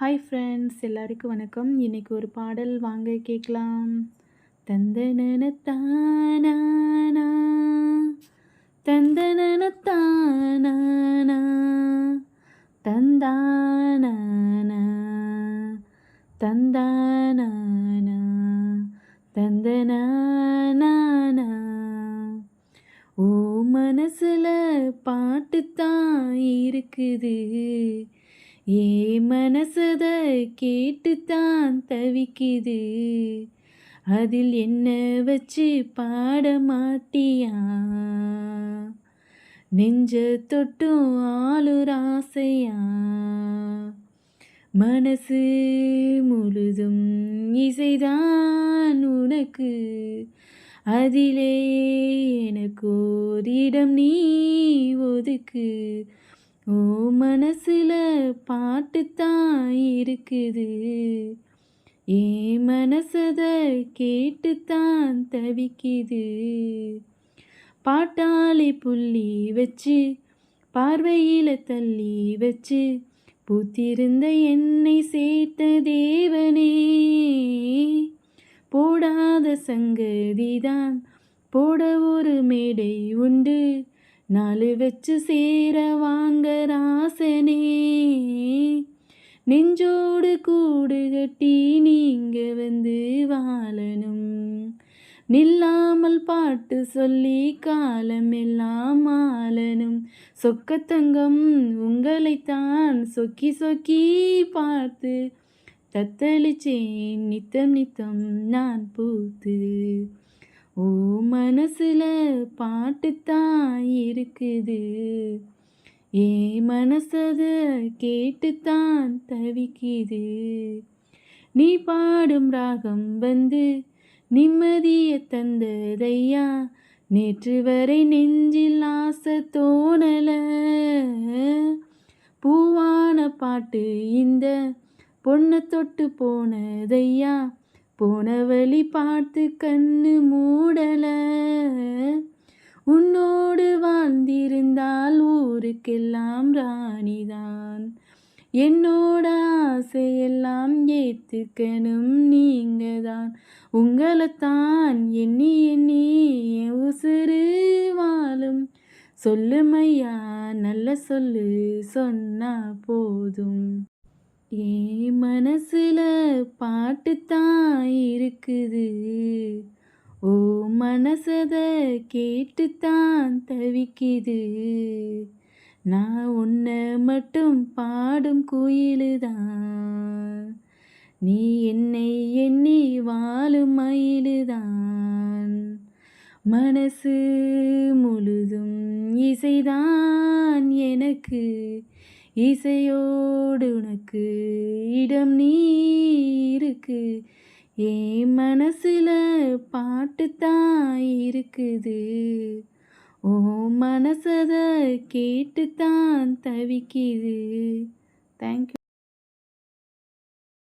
Hi friends எல்லாருக்கும் வணக்கம். இன்றைக்கி ஒரு பாடல் வாங்க கேட்கலாம். தந்தனன தானா தந்தனன தானா தந்தானா தந்தானா தந்தனானா ஓ மனசில் பாட்டு தான் இருக்குது. ஏ மனசத கேட்டுத்தான் தவிக்குது. அதில் என்ன வச்சு பாட மாட்டியா? நெஞ்ச தொட்டும் ஆளுராசையா மனசு முழுதும் இசைதான் உனக்கு. அதிலே எனக்கு ஓரிடம் நீ ஒதுக்கு. ஓ மனசில் பாட்டுத்தான் இருக்குது. ஏ மனசதை கேட்டுத்தான் தவிக்குது. பாட்டாளி புள்ளி வச்சு பார்வையில் தள்ளி வச்சு பூத்திருந்த என்னை சேர்த்த தேவனே. போடாத சங்கதிதான் போட ஒரு மேடை உண்டு. நாலு வச்சு சேர வாங்க ராசனே. நெஞ்சோடு கூடு கட்டி நீங்க வந்து வாழணும். நில்லாமல் பாட்டு சொல்லி காலம் எல்லாம் ஆளனும் சொக்கத்தங்கம் உங்களைத்தான் சொக்கி சொக்கி பார்த்து தத்தளிச்சேன் நித்தம் நித்தம் நான் பூத்து. ஓ மனசில் பாட்டுத்தான் இருக்குது. ஏ மனசது கேட்டுத்தான் தவிக்குது. நீ பாடும் ராகம் வந்து நிம்மதியை தந்ததையா? நேற்று வரை நெஞ்சில் ஆசை தோணல. பூவான பாட்டு இந்த பொண்ணை தொட்டு போனதையா? போன வழி பார்த்து கண்ணு மூடல. உன்னோடு வாழ்ந்திருந்தால் ஊருக்கெல்லாம் ராணிதான். என்னோட ஆசையெல்லாம் ஏத்துக்கணும் நீங்க தான் உங்களைத்தான் எண்ணி எண்ணி உசுறு வாழும். சொல்லுமையா நல்ல சொல்லு சொன்னா போதும். என் மனசில் பாட்டுத்தான் இருக்குது ஓ மனசத கேட்டுத்தான் தவிக்குது. நான் உன்னை மட்டும் பாடும் குயிலுதான். நீ என்னை எண்ணி வாழும் மயிலுதான். மனசு முழுதும் இசைதான் எனக்கு. இசையோடு உனக்கு இடம் நீ இருக்கு என் மனசுல பாட்டு தான் இருக்குது. ஓ மனசதை கேட்டு தான் தவிக்குது தேங்க்யூ